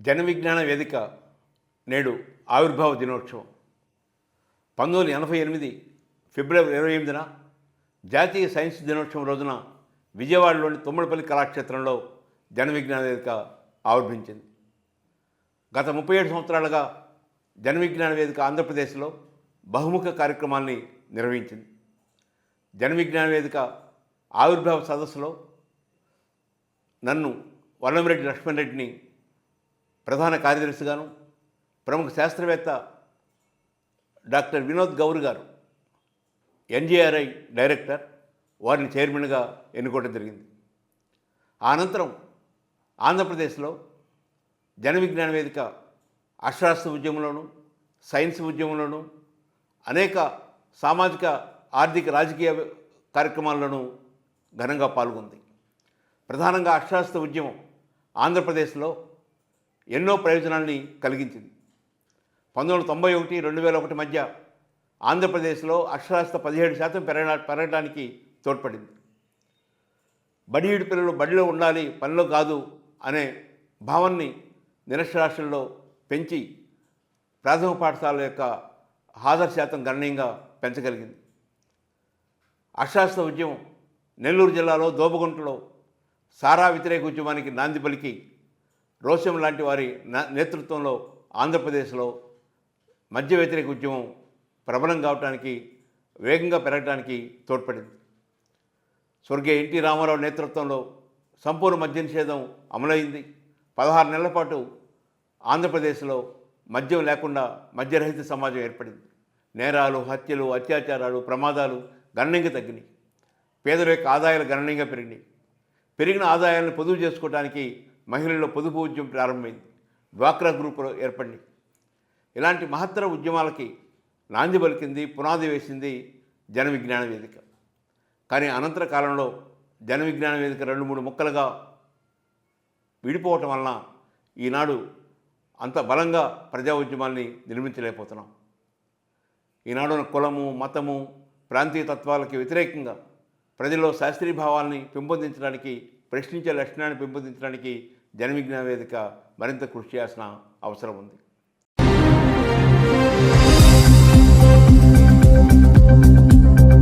జన విజ్ఞాన వేదిక నేడు ఆవిర్భావ దినోత్సవం. పంతొమ్మిది ఎనభై ఎనిమిది ఫిబ్రవరి ఇరవై ఎనిమిదిన జాతీయ సైన్స్ దినోత్సవం రోజున విజయవాడలోని తుమ్మడిపల్లి కళాక్షేత్రంలో జన విజ్ఞాన వేదిక ఆవిర్భించింది. గత ముప్పై ఏడు సంవత్సరాలుగా జన విజ్ఞాన వేదిక ఆంధ్రప్రదేశ్లో బహుముఖ కార్యక్రమాల్ని నిర్వహించింది. జన విజ్ఞాన వేదిక ఆవిర్భావ సదస్సులో నన్ను వల్లంరెడ్డి లక్ష్మణ్ రెడ్డిని ప్రధాన కార్యదర్శిగాను ప్రముఖ శాస్త్రవేత్త డాక్టర్ వినోద్ గౌర్ గారు ఎన్జిఆర్ఐ డైరెక్టర్ వారిని చైర్మన్గా ఎన్నుకోవడం జరిగింది. అనంతరం ఆంధ్రప్రదేశ్లో జన విజ్ఞాన వేదిక అక్షరాస్యత ఉద్యమంలోను సైన్స్ ఉద్యమంలోను అనేక సామాజిక ఆర్థిక రాజకీయ కార్యక్రమాల్లోనూ ఘనంగా పాల్గొంది. ప్రధానంగా అక్షరాస్యత ఉద్యమం ఆంధ్రప్రదేశ్లో ఎన్నో ప్రయోజనాల్ని కలిగించింది. పంతొమ్మిది వందల తొంభై ఒకటి రెండు వేల ఒకటి మధ్య ఆంధ్రప్రదేశ్లో అక్షరాస్యత పదిహేడు శాతం పెరగ పెరగడానికి తోడ్పడింది. బడిహీడు పిల్లలు బడిలో ఉండాలి పనిలో కాదు అనే భావాన్ని నిరక్షరాస్యుల్లో పెంచి ప్రాథమిక పాఠశాల యొక్క హాజరు శాతం గణనీయంగా పెంచగలిగింది. అక్షరాస్యత ఉద్యమం నెల్లూరు జిల్లాలో దోబగుంటలో సారా వ్యతిరేక ఉద్యమానికి నాంది పలికి రోషం లాంటి వారి నేతృత్వంలో ఆంధ్రప్రదేశ్లో మద్య వ్యతిరేక ఉద్యమం ప్రబలం కావడానికి వేగంగా పెరగడానికి తోడ్పడింది. స్వర్గీయ ఎన్టీ రామారావు నేతృత్వంలో సంపూర్ణ మద్య నిషేధం అమలైంది. పదహారు నెలల పాటు ఆంధ్రప్రదేశ్లో మద్యం లేకుండా మద్యరహిత సమాజం ఏర్పడింది. నేరాలు హత్యలు అత్యాచారాలు ప్రమాదాలు గణనీయంగా తగ్గినాయి. పేదల యొక్క ఆదాయాలు గణనీయంగా పెరిగినాయి. పెరిగిన ఆదాయాలను పొదుపు చేసుకోవడానికి మహిళల్లో పొదుపు ఉద్యమం ప్రారంభమైంది. డ్వాక్రా గ్రూపులు ఏర్పడినాయి ఇలాంటి మహత్తర ఉద్యమాలకి నాంది పలికింది పునాది వేసింది జన విజ్ఞాన వేదిక. కానీ అనంతర కాలంలో జన విజ్ఞాన వేదిక రెండు మూడు ముక్కలుగా విడిపోవటం వలన ఈనాడు అంత బలంగా ప్రజా ఉద్యమాల్ని నిర్మించలేకపోతున్నాం. ఈనాడు కులము మతము ప్రాంతీయ తత్వాలకి వ్యతిరేకంగా ప్రజల్లో శాస్త్రీయ భావాల్ని పెంపొందించడానికి ప్రశ్నించే లక్షణాన్ని పెంపొందించడానికి జన విజ్ఞాన వేదిక మరింత కృషి చేయాల్సిన అవసరం ఉంది.